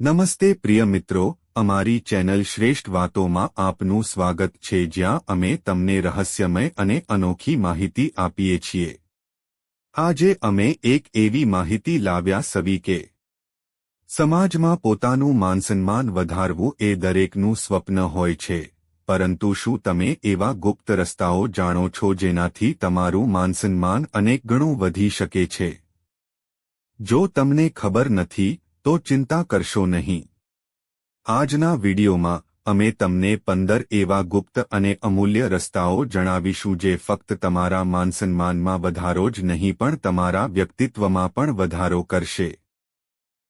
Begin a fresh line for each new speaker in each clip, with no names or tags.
નમસ્તે પ્રિય મિત્રો, અમારી ચેનલ શ્રેષ્ઠ વાતોમાં આપનું સ્વાગત છે જ્યાં અમે તમને રહસ્યમય અને અનોખી માહિતી આપીએ છીએ. આજે અમે એક એવી માહિતી લાવ્યા સવી કે, સમાજમાં પોતાનું માનસન્માન વધારવું એ દરેકનું સ્વપ્ન હોય છે, પરંતુ શું તમે એવા ગુપ્ત રસ્તાઓ જાણો છો જેનાથી તમારું માનસન્માન અનેક ગણું વધી શકે છે? જો તમને ખબર નથી તો ચિંતા કરશો નહીં. આજના વિડીયોમાં અમે તમને પંદર એવા ગુપ્ત અને અમૂલ્ય રસ્તાઓ જણાવીશું જે ફક્ત તમારા માનસન્માનમાં વધારો જ નહીં પણ તમારા વ્યક્તિત્વમાં પણ વધારો કરશે.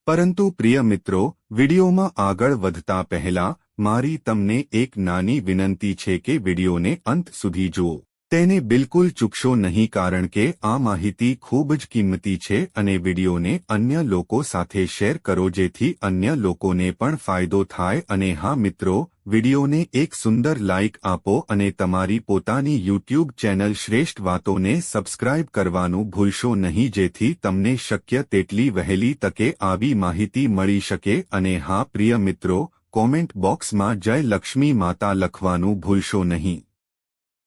પરંતુ પ્રિય મિત્રો, વિડીયોમાં આગળ વધતા પહેલા મારી તમને એક નાની વિનંતી છે કે વિડીયોને અંત સુધી જુઓ. તેને બિલકુલ ચૂકશો નહીં કારણ કે આ માહિતી ખૂબ જ કિંમતી છે અને વિડીયોને અન્ય લોકો સાથે શેર કરો જેથી અન્ય લોકોને પણ ફાયદો થાય અને હા મિત્રો, વિડીયોને એક સુંદર લાઇક આપો અને તમારી પોતાની યુટ્યુબ ચેનલ શ્રેષ્ઠ વાતોને સબસ્ક્રાઇબ કરવાનું ભૂલશો નહીં જેથી તમને શક્ય તેટલી વહેલી તકે આવી માહિતી મળી શકે અને હા પ્રિય મિત્રો, કોમેન્ટ બોક્સમાં જય લક્ષ્મી માતા લખવાનું ભૂલશો નહીં.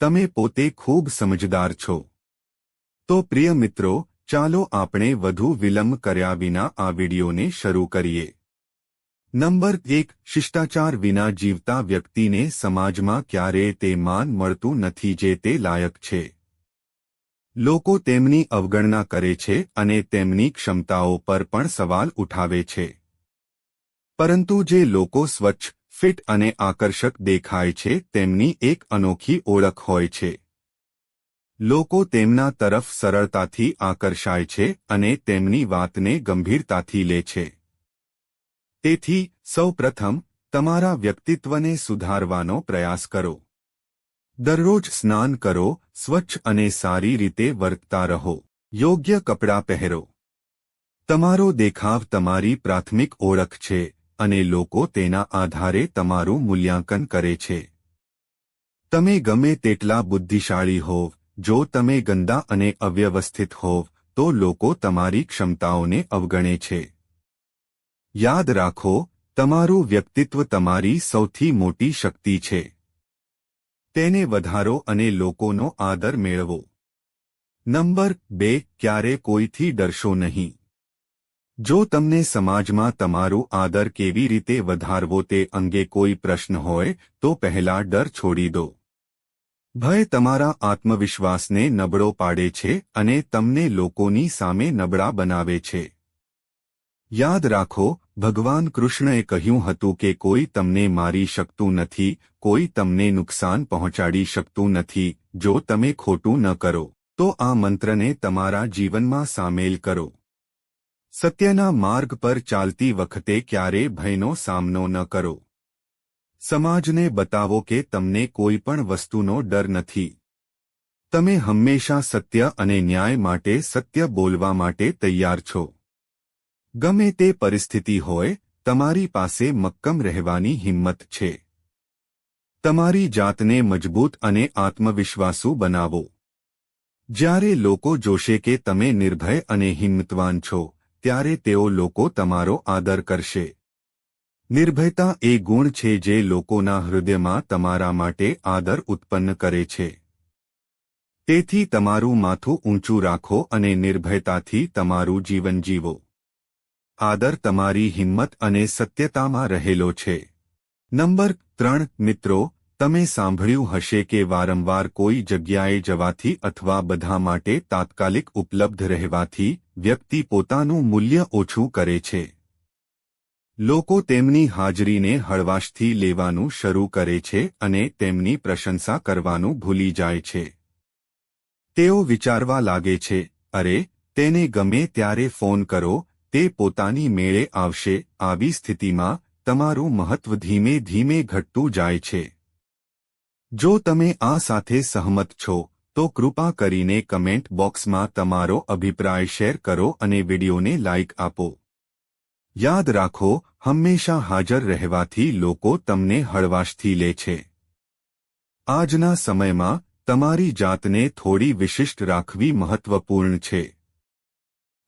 તમે પોતે ખૂબ સમજદાર છો. તો પ્રિય મિત્રો, ચાલો આપણે વધુ વિલંબ કર્યા વિના આ વિડીયોને શરૂ કરીએ. નંબર એક, શિષ્ટાચાર વિના જીવતા વ્યક્તિને સમાજમાં ક્યારેય તે માન મળતું નથી જે તે લાયક છે. લોકો તેમની અવગણના કરે છે અને તેમની ક્ષમતાઓ પર પણ સવાલ ઉઠાવે છે. પરંતુ જે લોકો સ્વચ્છ ફિટ અને આકર્ષક દેખાય છે, તેમની એક અનોખી ઓળખ હોય છે. લોકો તેમના તરફ સરળતાથી આકર્ષાય છે અને તેમની વાતને ગંભીરતાથી લે છે. તેથી, સૌપ્રથમ, તમારા વ્યક્તિત્વને સુધારવાનો પ્રયાસ કરો. દરરોજ સ્નાન કરો, સ્વચ્છ અને સારી રીતે વર્તતા રહો. યોગ્ય કપડાં પહેરો. તમારો દેખાવ તમારી પ્રાથમિક ઓળખ છે અને લોકો તેના આધારે તમારું મૂલ્યાંકન કરે છે. તમે ગમે તેટલા બુદ્ધિશાળી હોવ, જો તમે ગંદા અને અવ્યવસ્થિત હોવ, તો લોકો તમારી ક્ષમતાઓને અવગણે છે. યાદ રાખો, તમારું વ્યક્તિત્વ તમારી સૌથી મોટી શક્તિ છે. તેને વધારો અને લોકોનો આદર મેળવો. નંબર બે, ક્યારે કોઈથી ડરશો નહીં. જો તમને સમાજમાં તમારું આદર કેવી રીતે વધારવો તે અંગે કોઈ પ્રશ્ન હોય, તો પહેલા ડર છોડી દો. ભય તમારા આત્મવિશ્વાસને નબળો પાડે છે અને તમને લોકોની સામે નબળા બનાવે છે. યાદ રાખો, ભગવાન કૃષ્ણએ કહ્યું હતું કે કોઈ તમને મારી શકતું નથી, કોઈ તમને નુકસાન પહોંચાડી શકતું નથી, જો તમે ખોટું ન કરો, તો આ મંત્રને તમારા જીવનમાં સામેલ કરો. સત્યના માર્ગ પર ચાલતી વખતે ક્યારે ભયનો સામનો ન કરો. સમાજને બતાવો કે તમને કોઈ પણ વસ્તુનો ડર નથી. તમે હંમેશા સત્ય અને ન્યાય માટે સત્ય બોલવા માટે તૈયાર છો. ગમે તે પરિસ્થિતિ હોય, તમારી પાસે મક્કમ રહેવાની હિંમત છે. તમારી જાતને મજબૂત અને આત્મવિશ્વાસુ બનાવો. જ્યારે લોકો જોશે કે તમે નિર્ભય અને હિંમતવાન છો ત્યારે તેઓ લોકો તમારો આદર કરશે. નિર્ભયતા એ ગુણ છે જે લોકોના હૃદયમાં તમારા માટે આદર ઉત્પન્ન કરે છે. તેથી તમારું માથું ઊંચું રાખો અને નિર્ભયતાથી તમારું જીવન જીવો. આદર તમારી હિંમત અને સત્યતામાં રહેલો છે. નંબર ત્રણ મિત્રો તમે સાંભળ્યું હશે કે વારંવાર કોઈ જગ્યાએ જવાથી અથવા બધા માટે તાત્કાલિક ઉપલબ્ધ રહેવાથી વ્યક્તિ પોતાનું મૂલ્ય ઓછું કરે છે. લોકો તેમની હાજરીને હળવાશથી લેવાનું શરૂ કરે છે અને તેમની પ્રશંસા કરવાનું ભૂલી જાય છે. તેઓ વિચારવા લાગે છે, અરે, તેને ગમે ત્યારે ફોન કરો, તે પોતાની મેળે આવશે, આવી સ્થિતિમાં તમારું મહત્વ ધીમે ધીમે ઘટતું જાય છે. જો તમે આ સાથે સહમત છો, તો કૃપા કરીને કમેન્ટ બોક્સમાં તમારો અભિપ્રાય શેર કરો અને વિડિયોને લાઇક આપો. યાદ રાખો, હંમેશા હાજર રહેવાથી લોકો તમને હળવાશથી લે છે. આજના સમયમાં, તમારી જાતને થોડી વિશિષ્ટ રાખવી મહત્વપૂર્ણ છે.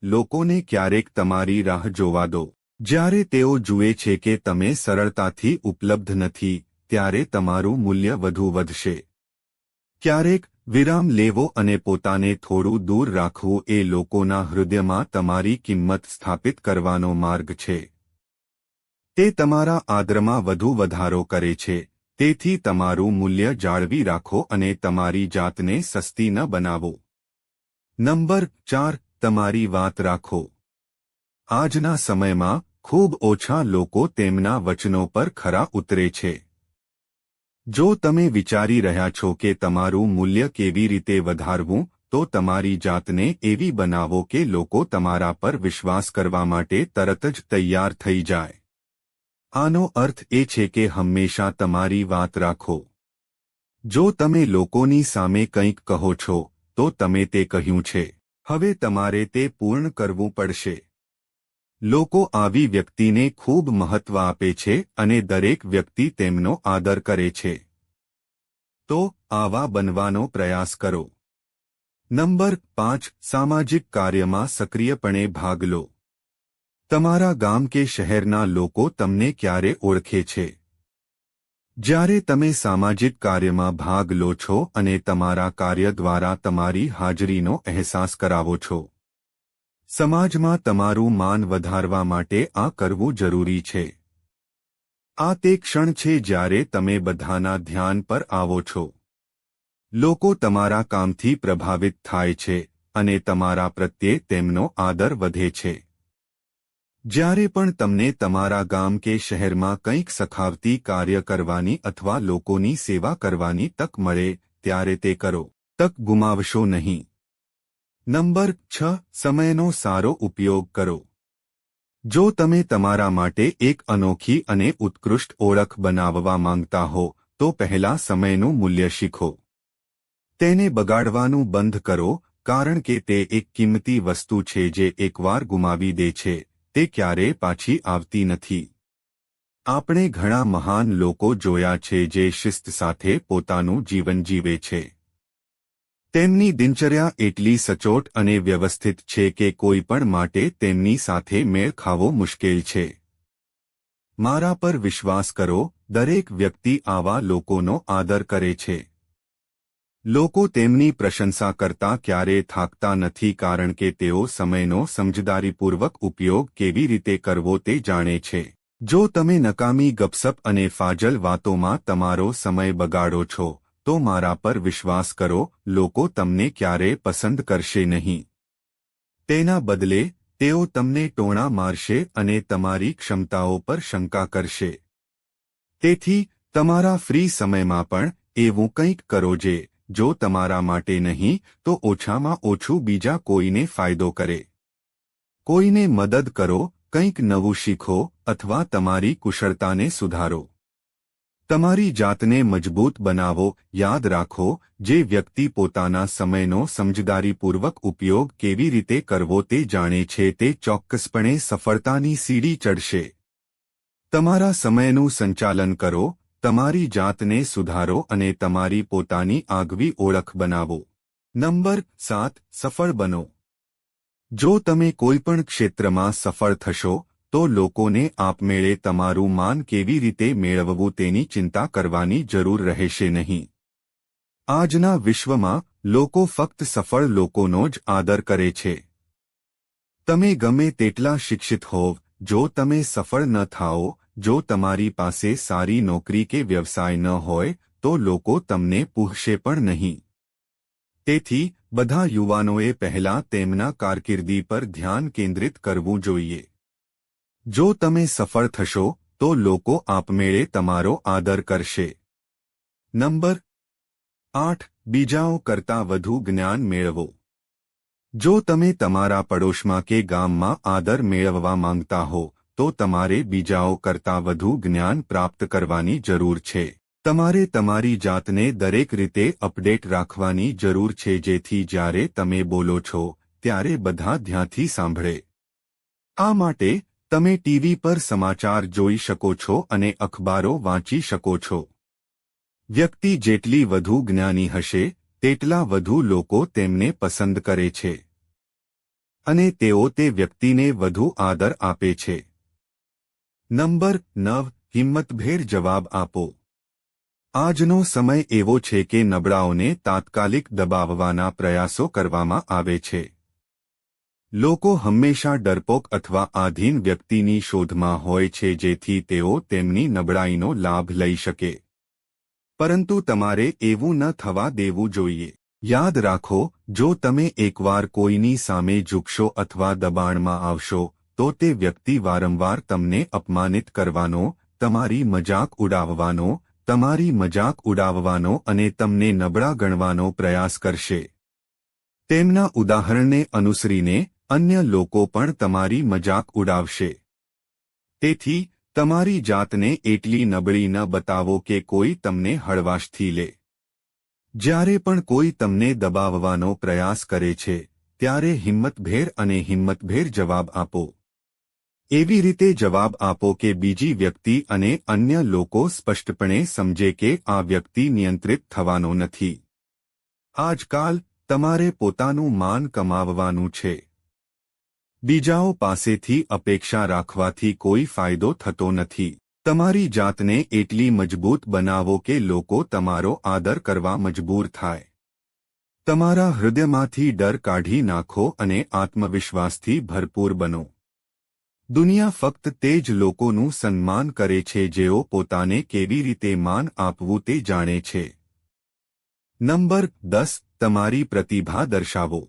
લોકોને ક્યારેક તમારી રાહ જોવા દો. જ્યારે તેઓ જુએ છે કે તમે સરળતાથી ઉપલબ્ધ નથી ત્યારે તમારું મૂલ્ય વધુ વધશે. ક્યારેક વિરામ લેવો અને પોતાને થોડું દૂર રાખવું એ લોકોના હૃદયમાં તમારી કિંમત સ્થાપિત કરવાનો માર્ગ છે. તે તમારા આદરમાં વધુ વધારો કરે છે. તેથી તમારું મૂલ્ય જાળવી રાખો અને તમારી જાતને સસ્તી ન બનાવો. નંબર ચાર, તમારી વાત રાખો. આજના સમયમાં ખૂબ ઓછા લોકો તેમના વચનો પર ખરા ઉતરે છે. જો તમે વિચારી રહ્યા છો કે તમારું મૂલ્ય કેવી રીતે વધારવું, તો તમારી જાતને એવી બનાવો કે લોકો તમારા પર વિશ્વાસ કરવા માટે તરત જ તૈયાર થઈ જાય. આનો અર્થ એ છે કે હંમેશા તમારી વાત રાખો. જો તમે લોકોની સામે કંઈક કહો છો, તો તમે તે કહ્યું છે. હવે તમારે તે પૂર્ણ કરવું પડશે. લોકો આવી વ્યક્તિને ખૂબ મહત્વ આપે છે અને દરેક વ્યક્તિ તેમનો આદર કરે છે. તો, આવા બનવાનો પ્રયાસ કરો. નંબર પાંચ, સામાજિક કાર્યમાં સક્રિયપણે ભાગ લો. તમારા ગામ કે શહેરના લોકો તમને ક્યારે ઓળખે છે? જ્યારે તમે સામાજિક કાર્યમાં ભાગ લો છો અને તમારા કાર્ય દ્વારા તમારી હાજરીનો અહેસાસ કરાવો છો. સમાજમાં તમારું માન વધારવા માટે આ કરવું જરૂરી છે. આ તે ક્ષણ છે જ્યારે તમે બધાના ધ્યાન પર આવો છો. લોકો તમારા કામથી પ્રભાવિત થાય છે અને તમારા પ્રત્યે તેમનો આદર વધે છે. જ્યારે પણ તમને તમારા ગામ કે શહેરમાં કંઈક સખાવતી કાર્ય કરવાની અથવા લોકોની સેવા કરવાની તક મળે, ત્યારે તે કરો. તક ગુમાવશો નહીં. નંબર છ, સમયનો સારો ઉપયોગ કરો. જો તમે તમારા માટે એક અનોખી અને ઉત્કૃષ્ટ ઓળખ બનાવવા માંગતા હો, તો પહેલા સમયનું મૂલ્ય શીખો. તેને બગાડવાનું બંધ કરો, કારણ કે તે એક કિંમતી વસ્તુ છે જે એકવાર ગુમાવી દે છે, તે ક્યારે પાછી આવતી નથી. આપણે ઘણા મહાન લોકો જોયા છે જે શિસ્ત સાથે પોતાનું જીવન જીવે છે. તેમની દિનચર્યા એટલી સચોટ અને વ્યવસ્થિત છે કે કોઈ પણ માટે તેમની સાથે મેળ ખાવો મુશ્કેલ છે. મારા પર વિશ્વાસ કરો, દરેક વ્યક્તિ આવા લોકોનો આદર કરે છે. લોકો તેમની પ્રશંસા કરતા ક્યારેય થાકતા નથી કારણ કે તેઓ સમયનો સમજદારીપૂર્વક ઉપયોગ કેવી રીતે કરવો તે જાણે છે. જો તમે નકામી ગપસપ અને ફાજલ વાતોમાં તમારો સમય બગાડો છો તો મારા પર વિશ્વાસ કરો, લોકો તમને ક્યારેય પસંદ કરશે નહીં. તેના બદલે, તેઓ તમને ટોણા મારશે અને તમારી ક્ષમતાઓ પર શંકા કરશે. તેથી, તમારા ફ્રી સમયમાં પણ એવું કંઈક કરો જે, જો તમારા માટે નહીં, તો ઓછામાં ઓછું બીજા કોઈને ફાયદો કરે. કોઈને મદદ કરો, કંઈક નવું શીખો, અથવા તમારી કુશળતાને સુધારો. તમારી જાતને મજબૂત બનાવો, યાદ રાખો, જે વ્યક્તિ પોતાના સમયનો સમજદારીપૂર્વક ઉપયોગ કેવી રીતે કરવો તે જાણે છે તે ચોક્કસપણે સફળતાની સીડી ચડશે. તમારા સમયનું સંચાલન કરો, તમારી જાતને સુધારો અને તમારી પોતાની આગવી ઓળખ બનાવો. નંબર સાત, સફળ બનો. જો તમે કોઈપણ ક્ષેત્રમાં સફળ થશો તો લોકોને આપમેળે તમારું માન કેવી રીતે મેળવવું તેની ચિંતા કરવાની જરૂર રહેશે નહીં. આજના વિશ્વમાં લોકો ફક્ત સફળ લોકોનો જ આદર કરે છે. તમે ગમે તેટલા શિક્ષિત હોવ, જો તમે સફળ ન થાઓ, જો તમારી પાસે સારી નોકરી કે વ્યવસાય ન હોય, તો લોકો તમને પૂછશે પણ નહીં. તેથી, બધા યુવાનોએ પહેલા તેમના કારકિર્દી પર ધ્યાન કેન્દ્રિત કરવું જોઈએ. જો તમે સફળ થશો, તો લોકો આપમેળે તમારો આદર કરશે. નંબર આઠ, બીજાઓ કરતાં વધુ જ્ઞાન મેળવો. જો તમે તમારા પડોશમાં કે ગામમાં આદર મેળવવા માંગતા હો, તો તમારે બીજાઓ કરતાં વધુ જ્ઞાન પ્રાપ્ત કરવાની જરૂર છે. તમારે તમારી જાતને દરેક રીતે અપડેટ રાખવાની જરૂર છે, જેથી જ્યારે તમે બોલો છો, ત્યારે બધા ધ્યાનથી સાંભળે. આ માટે તમે ટીવી પર સમાચાર જોઈ શકો છો અને અખબારો વાંચી શકો છો. વ્યક્તિ જેટલી વધુ જ્ઞાની હશે, તેટલા વધુ લોકો તેમને પસંદ કરે છે. અને તેઓ તે વ્યક્તિને વધુ આદર આપે છે. નંબર નવ, હિંમતભેર જવાબ આપો. આજનો સમય એવો છે કે નબળાઓને તાત્કાલિક દબાવવાના પ્રયાસો કરવામાં આવે છે. લોકો હંમેશા ડરપોક અથવા આધીન વ્યક્તિની શોધમાં હોય છે જેથી તેઓ તેમની નબળાઈનો લાભ લઈ શકે. પરંતુ તમારે એવું ન થવા દેવું જોઈએ. યાદ રાખો, જો તમે એકવાર કોઈની સામે ઝૂકશો અથવા દબાણમાં આવશો, તો તે વ્યક્તિ વારંવાર તમને અપમાનિત કરવાનો, તમારી મજાક ઉડાવવાનો, તમારી મજાક ઉડાવવાનો અને તમને નબળા ગણવાનો પ્રયાસ કરશે. તેમના ઉદાહરણને અનુસરીને અન્ય લોકો પણ તમારી મજાક ઉડાવશે. તેથી, તમારી જાતને એટલી નબળી ન બતાવો કે કોઈ તમને હળવાશથી લે. જ્યારે પણ કોઈ તમને દબાવવાનો પ્રયાસ કરે છે, ત્યારે હિંમતભેર અને હિંમતભેર જવાબ આપો. એવી રીતે જવાબ આપો કે બીજી વ્યક્તિ અને અન્ય લોકો સ્પષ્ટપણે સમજે કે આ વ્યક્તિ નિયંત્રિત થવાનો નથી. આજકાલ, તમારે પોતાનું માન કમાવવાનું છે. બીજાઓ પાસેથી અપેક્ષા રાખવાથી કોઈ ફાયદો થતો નથી. તમારી જાતને એટલી મજબૂત બનાવો કે લોકો તમારો આદર કરવા મજબૂર થાય. તમારા હૃદયમાંથી ડર કાઢી નાખો અને આત્મવિશ્વાસથી ભરપૂર બનો. દુનિયા ફક્ત તે જ લોકોનું સન્માન કરે છે જેઓ પોતાને કેવી રીતે માન આપવું તે જાણે છે. નંબર દસ. તમારી પ્રતિભા દર્શાવો.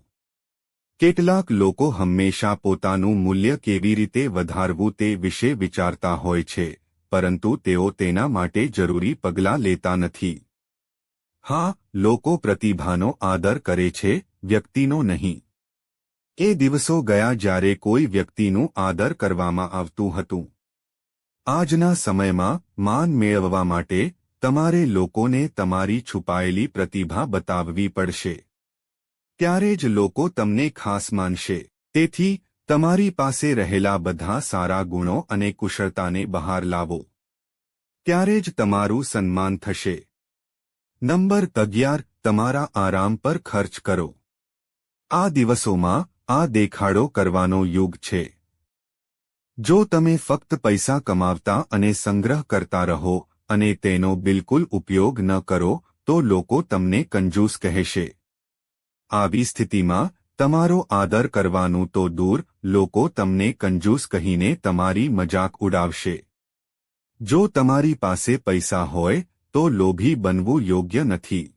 કેટલાક લોકો હંમેશા પોતાનું મૂલ્ય કેવી રીતે વધારવું તે વિશે વિચારતા હોય છે, પરંતુ તેઓ તેના માટે જરૂરી પગલાં લેતા નથી. હા, લોકો પ્રતિભાનો આદર કરે છે, વ્યક્તિનો નહીં. એ દિવસો ગયા જ્યારે કોઈ વ્યક્તિનું આદર કરવામાં આવતું હતું. આજના સમયમાં માન મેળવવા માટે તમારે લોકોને તમારી છુપાયેલી પ્રતિભા બતાવવી પડશે. ત્યારે જ લોકો તમને ખાસ માનશે. તેથી, તમારી પાસે રહેલા બધા સારા ગુણો અને કુશળતાને બહાર લાવો. ત્યારે જ તમારું સન્માન થશે. નંબર અગિયાર, તમારા આરામ પર ખર્ચ કરો. આ દિવસોમાં, આ દેખાડો કરવાનો યુગ છે. જો તમે ફક્ત પૈસા કમાવતા અને સંગ્રહ કરતા રહો, અને તેનો બિલકુલ ઉપયોગ ન કરો, તો લોકો તમને કંજૂસ કહેશે. આવી સ્થિતિમાં તમારો આદર કરવાનું તો દૂર, લોકો તમને કંજૂસ કહીને તમારી મજાક ઉડાવશે. જો તમારી પાસે પૈસા હોય, તો લોભી બનવું યોગ્ય નથી.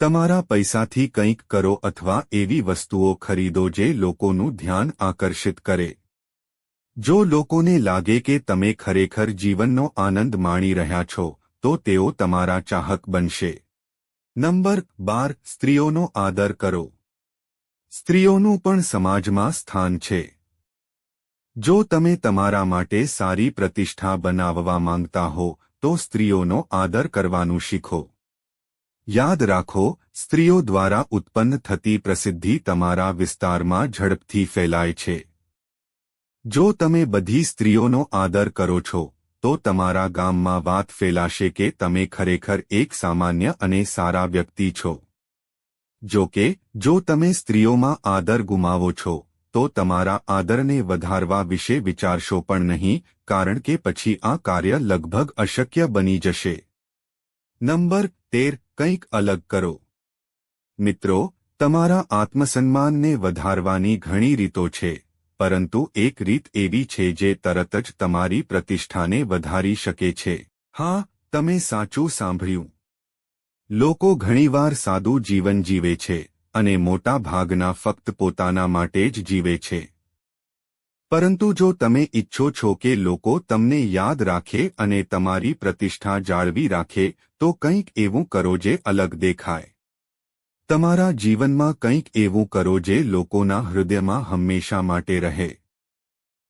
તમારા પૈસાથી કંઈક કરો અથવા એવી વસ્તુઓ ખરીદો જે લોકોનું ધ્યાન આકર્ષિત કરે. જો લોકોને લાગે કે તમે ખરેખર જીવનનો આનંદ માણી રહ્યા છો, તો તેઓ તમારા ચાહક બનશે. નંબર બાર, સ્ત્રીઓનો આદર કરો. સ્ત્રીઓનું પણ સમાજમાં સ્થાન છે. જો તમે તમારા માટે સારી પ્રતિષ્ઠા બનાવવા માંગતા હો, તો સ્ત્રીઓનો આદર કરવાનું શીખો. યાદ રાખો, સ્ત્રીઓ દ્વારા ઉત્પન્ન થતી પ્રસિદ્ધિ તમારા વિસ્તારમાં ઝડપથી ફેલાય છે. જો તમે બધી સ્ત્રીઓનો આદર કરો છો તો તમારા ગામમાં વાત ફેલાશે કે તમે ખરેખર એક સામાન્ય અને સારા વ્યક્તિ છો. જો કે, જો તમે સ્ત્રીઓમાં આદર ગુમાવો છો, તો તમારા આદરને વધારવા વિશે વિચારશો પણ નહીં, કારણ કે પછી આ કાર્ય લગભગ અશક્ય બની જશે. નંબર તેર, કંઈક અલગ કરો. મિત્રો, તમારા આત્મસન્માનને વધારવાની ઘણી રીતો છે. પરંતુ એક રીત એવી છે જે તરત જ તમારી પ્રતિષ્ઠાને વધારી શકે છે. હા, તમે સાચું સાંભળ્યું. લોકો ઘણીવાર સાદું જીવન જીવે છે અને મોટા ભાગના ફક્ત પોતાના માટે જ જીવે છે. પરંતુ જો તમે ઇચ્છો છો કે લોકો તમને યાદ રાખે અને તમારી પ્રતિષ્ઠા જાળવી રાખે, તો કંઈક એવું કરો જે અલગ દેખાય. તમારા જીવનમાં કંઈક એવું કરો જે લોકોના હૃદયમાં હંમેશા માટે રહે.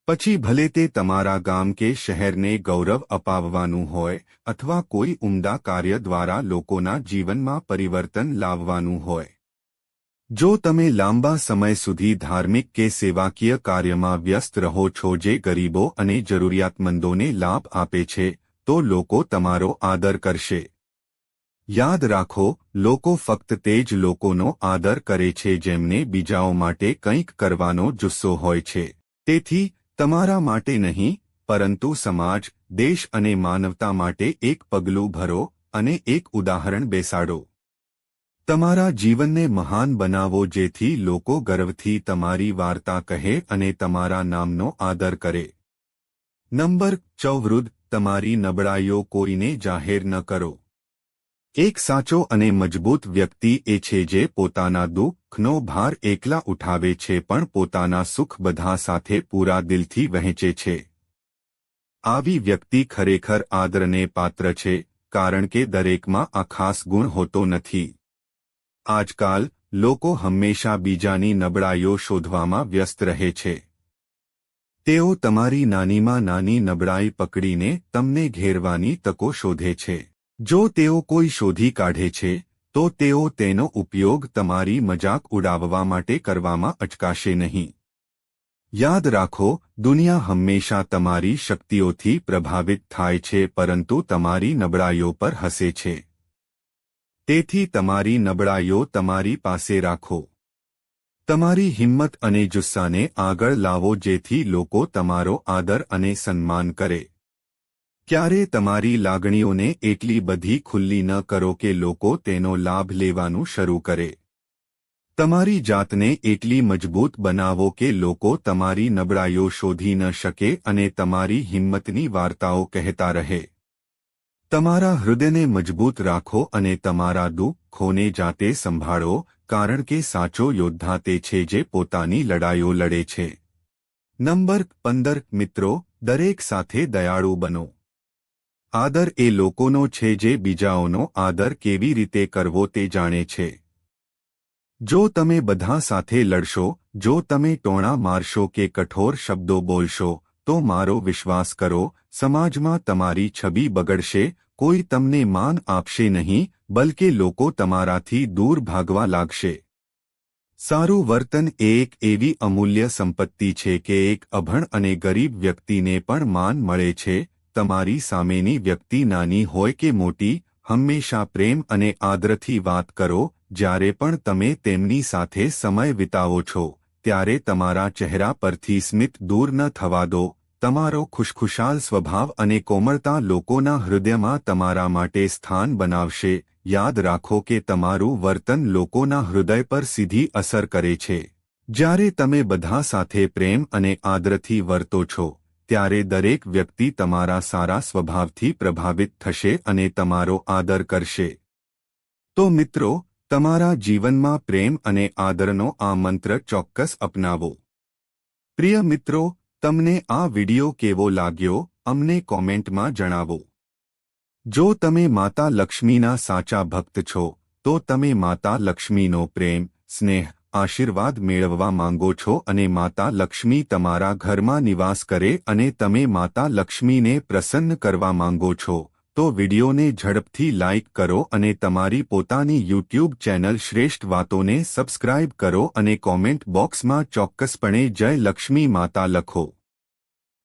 પછી ભલે તે તમારા ગામ કે શહેરને ગૌરવ અપાવવાનું હોય અથવા કોઈ ઉમદા કાર્ય દ્વારા લોકોના જીવનમાં પરિવર્તન લાવવાનું હોય. જો તમે લાંબા સમય સુધી ધાર્મિક કે સેવાકીય કાર્યમાં વ્યસ્ત રહો છો જે ગરીબો અને જરૂરિયાતમંદોને લાભ આપે છે, તો લોકો તમારો આદર કરશે. યાદ રાખો, લોકો ફક્ત તે જ લોકોનો આદર કરે છે જેમને બીજાઓ માટે કંઈક કરવાનો જુસ્સો હોય છે. તેથી, તમારા માટે નહીં, પરંતુ સમાજ, દેશ અને માનવતા માટે એક પગલું ભરો અને એક ઉદાહરણ બેસાડો. તમારા જીવનને મહાન બનાવો જેથી લોકો ગર્વથી તમારી વાર્તા કહે અને તમારા નામનો આદર કરે. નંબર ચૌવૃદ્ધ તમારી નબળાઈઓ કોઈને જાહેર ન કરો. એક સાચો અને મજબૂત વ્યક્તિ એ છે જે પોતાના દુઃખનો ભાર એકલા ઉઠાવે છે પણ પોતાના સુખ બધા સાથે પૂરા દિલથી વહેંચે છે. આવી વ્યક્તિ ખરેખર આદરને પાત્ર છે, કારણ કે દરેકમાં આ ખાસ ગુણ હોતો નથી. આજકાલ, લોકો હંમેશા બીજાની નબળાઈઓ શોધવામાં વ્યસ્ત રહે છે. તેઓ તમારી નાનીમાં નાની નબળાઈ પકડીને તમને ઘેરવાની તકો શોધે છે. જો તેઓ કોઈ શોધી કાઢે છે, તો તેઓ તેનો ઉપયોગ તમારી મજાક ઉડાવવા માટે કરવામાં અચકાશે નહીં. યાદ રાખો, દુનિયા હંમેશા તમારી શક્તિઓથી પ્રભાવિત થાય છે પરંતુ તમારી નબળાઈઓ પર હસે છે. તેથી તમારી નબળાઈઓ તમારી પાસે રાખો. તમારી હિંમત અને જુસ્સાને આગળ લાવો જેથી લોકો તમારો આદર અને સન્માન કરે. ક્યારે તમારી લાગણીઓને એટલી બધી ખુલ્લી ન કરો કે લોકો તેનો લાભ લેવાનું શરૂ કરે? તમારી જાતને એટલી મજબૂત બનાવો કે લોકો તમારી નબળાઈઓ શોધી ન શકે અને તમારી હિંમતની વાર્તાઓ કહેતા રહે. તમારા હૃદયને મજબૂત રાખો અને તમારા દુઃખોને જાતે સંભાળો, કારણ કે સાચો યોદ્ધા તે છે જે પોતાની લડાઈઓ લડે છે. નંબર પંદર, મિત્રો, દરેક સાથે દયાળુ બનો. આદર એ લોકોનો છે જે બીજાઓનો આદર કેવી રીતે કરવો તે જાણે છે. જો તમે બધા સાથે લડશો, જો તમે ટોણા મારશો કે કઠોર શબ્દો બોલશો, તો મારો વિશ્વાસ કરો, સમાજમાં તમારી છબી બગડશે, કોઈ તમને માન આપશે નહીં, બલકે લોકો તમારાથી દૂર ભાગવા લાગશે. સારું વર્તન એ એક એવી અમૂલ્ય સંપત્તિ છે કે એક અભણ અને ગરીબ વ્યક્તિને પણ માન મળે છે તમારી સામેની વ્યક્તિ નાની હોય કે મોટી, હંમેશા પ્રેમ અને આદરથી વાત કરો, જ્યારે પણ તમે તેમની સાથે સમય વિતાવો છો, ત્યારે તમારા ચહેરા પરથી સ્મિત દૂર ન થવા દો. તમારો ખુશખુશાલ સ્વભાવ અને કોમળતા લોકોના હૃદયમાં તમારા માટે સ્થાન બનાવશે. યાદ રાખો કે તમારું વર્તન લોકોના હૃદય પર સીધી અસર કરે છે. જ્યારે તમે બધા સાથે પ્રેમ અને આદરથી વર્તો છો ત્યારે દરેક વ્યક્તિ તમારા સારા સ્વભાવથી પ્રભાવિત થશે અને તમારો આદર કરશે. તો મિત્રો, તમારા જીવનમાં પ્રેમ અને આદરનો આ મંત્ર ચોક્કસ અપનાવો. પ્રિય મિત્રો, તમને આ વિડિયો કેવો લાગ્યો, અમને કોમેન્ટમાં જણાવો. જો તમે માતા લક્ષ્મીના સાચા ભક્ત છો, તો તમે માતા લક્ષ્મીનો પ્રેમ, સ્નેહ આશીર્વાદ મેળવવા માંગો છો અને માતા લક્ષ્મી તમારા ઘરમાં નિવાસ કરે અને તમે માતા લક્ષ્મીને પ્રસન્ન કરવા માંગો છો, તો વિડિયોને ઝડપથી લાઇક કરો અને તમારી પોતાની યુટ્યુબ ચેનલ શ્રેષ્ઠ વાતોને સબસ્ક્રાઇબ કરો અને કોમેન્ટ બોક્સમાં ચોક્કસપણે જય લક્ષ્મી માતા લખો.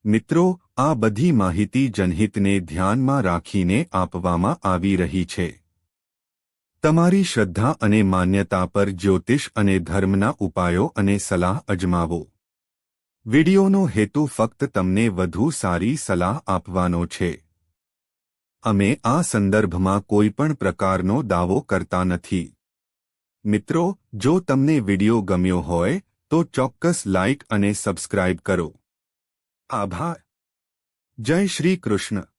મિત્રો, આ બધી માહિતી જનહિતને ધ્યાનમાં રાખીને આપવામાં આવી રહી છે. તમારી શ્રદ્ધા અને માન્યતા પર જ્યોતિષ અને ધર્મના ઉપાયો અને સલાહ અજમાવો. વિડિયોનો હેતુ ફક્ત તમને વધુ સારી સલાહ આપવાનો છે. અમે આ સંદર્ભમાં કોઈપણ પ્રકારનો દાવો કરતા નથી. મિત્રો, જો તમને વિડિયો ગમ્યો હોય, તો ચોક્કસ લાઇક અને સબસ્ક્રાઇબ કરો. આભાર. જય શ્રી કૃષ્ણ.